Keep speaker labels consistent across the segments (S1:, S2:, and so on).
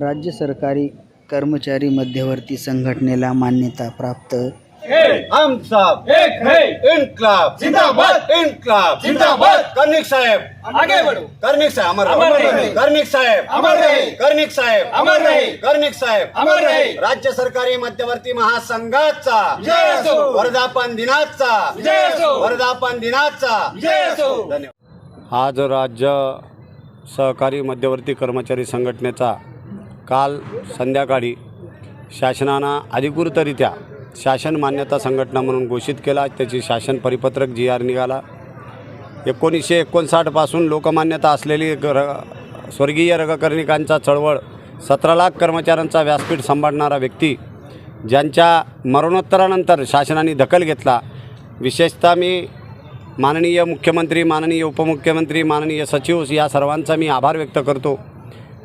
S1: राज्य सरकारी कर्मचारी मध्यवर्ती संघटनेला मान्यता प्राप्त.
S2: हम सब
S3: एक है
S2: इनकलाब
S3: जिंदाबाद.
S2: इनकलाब
S3: जिंदाबाद.
S2: कर्णिक साहेब.
S3: आगे बढ़ो.
S2: कर्णिक साहेब अमर
S3: अमर
S2: रहे.
S3: रहे.
S2: कर्णिक साहेब.
S3: अमर रहे.
S2: कर्णिक साहेब.
S3: अमर रहे.
S2: कर्णिक साहेब.
S3: अमर रहे.
S2: राज्य सरकारी मध्यवर्ती महासंघाचा.
S3: जय असो.
S2: वर्धापन दिनाचा.
S3: जय असो.
S2: वर्धापन दिनाचा.
S3: जय असो.
S2: धन्यवाद.
S4: आज राज्य सहकारी मध्यवर्ती कर्मचारी संघटनेचा काल संध्याकाळी शासनानं अधिकृतरित्या शासन मान्यता संघटना म्हणून घोषित केला. त्याची शासन परिपत्रक जी आर निघाला. एकोणीसशे एकोणसाठपासून लोकमान्यता असलेली र स्वर्गीय रगकर्णिकांचा चळवळ सतरा लाख कर्मचाऱ्यांचा व्यासपीठ सांभाळणारा व्यक्ती ज्यांच्या मरणोत्तरानंतर शासनाने दखल घेतला. विशेषतः मी माननीय मुख्यमंत्री माननीय उपमुख्यमंत्री माननीय सचिव या सर्वांचा मी आभार व्यक्त करतो.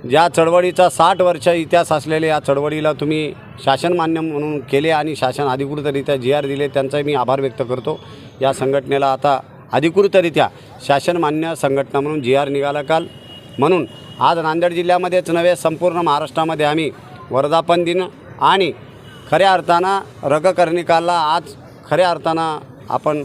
S4: ज्या चळवळीचा साठ वर्ष इतिहास असलेल्या या चळवळीला तुम्ही शासन मान्य म्हणून केले आणि शासन अधिकृतरित्या जी आर दिले त्यांचाही मी आभार व्यक्त करतो. या संघटनेला आता अधिकृतरित्या शासन मान्य संघटना म्हणून जी आर निघाला काल. म्हणून आज नांदेड जिल्ह्यामध्येच नव्हे संपूर्ण महाराष्ट्रामध्ये आम्ही वर्धापन दिन आणि खऱ्या अर्थानं रगकर्णिकाला आज खऱ्या अर्थानं आपण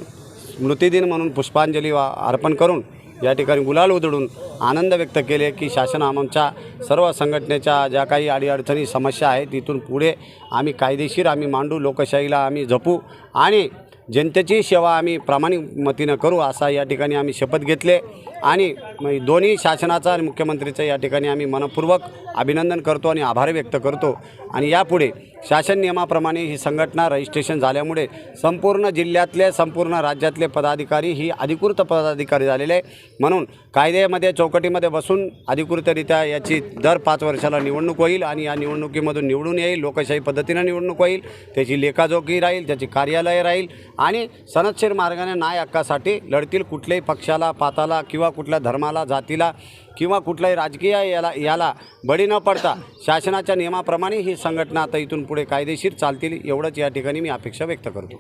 S4: स्मृतिदिन म्हणून पुष्पांजली वा अर्पण करून या ठिकाणी गुलाल उधळून आनंद व्यक्त केले की शासन आमच्या सर्व संघटनेच्या ज्या काही अडीअडचणी समस्या आहेत तिथून पुढे आम्ही कायदेशीर आम्ही मांडू लोकशाहीला आम्ही जपू आणि जनतेची सेवा आम्ही प्रामाणिकमतीनं करू असा या ठिकाणी आम्ही शपथ घेतले. आणि दोन्ही शासनाचा आणि मुख्यमंत्रीचं या ठिकाणी आम्ही मनपूर्वक अभिनंदन करतो आणि आभार व्यक्त करतो. आणि यापुढे शासन नियमाप्रमाणे ही संघटना रजिस्ट्रेशन झाल्यामुळे संपूर्ण जिल्ह्यातले संपूर्ण राज्यातले पदाधिकारी ही अधिकृत पदाधिकारी झालेले आहे म्हणून कायद्यामध्ये चौकटीमध्ये बसून अधिकृतरित्या याची दर पाच वर्षाला निवडणूक होईल आणि या निवडणुकीमधून निवडून येईल लोकशाही पद्धतीनं निवडणूक होईल त्याची लेखाजोखी राहील त्याची कार्यालय राहील आणि सनदशीर मार्गाने न्याय हक्कासाठी लढतील कुठल्याही पक्षाला पाताला किंवा कुठल्या धर्माला जातीला किंवा कुठल्याही राजकीय याला याला बळी न पडता शासनाच्या नियमाप्रमाणे ही संघटना आता इथून पुढे कायदेशीर चालतील एवढंच या ठिकाणी मी अपेक्षा व्यक्त करतो.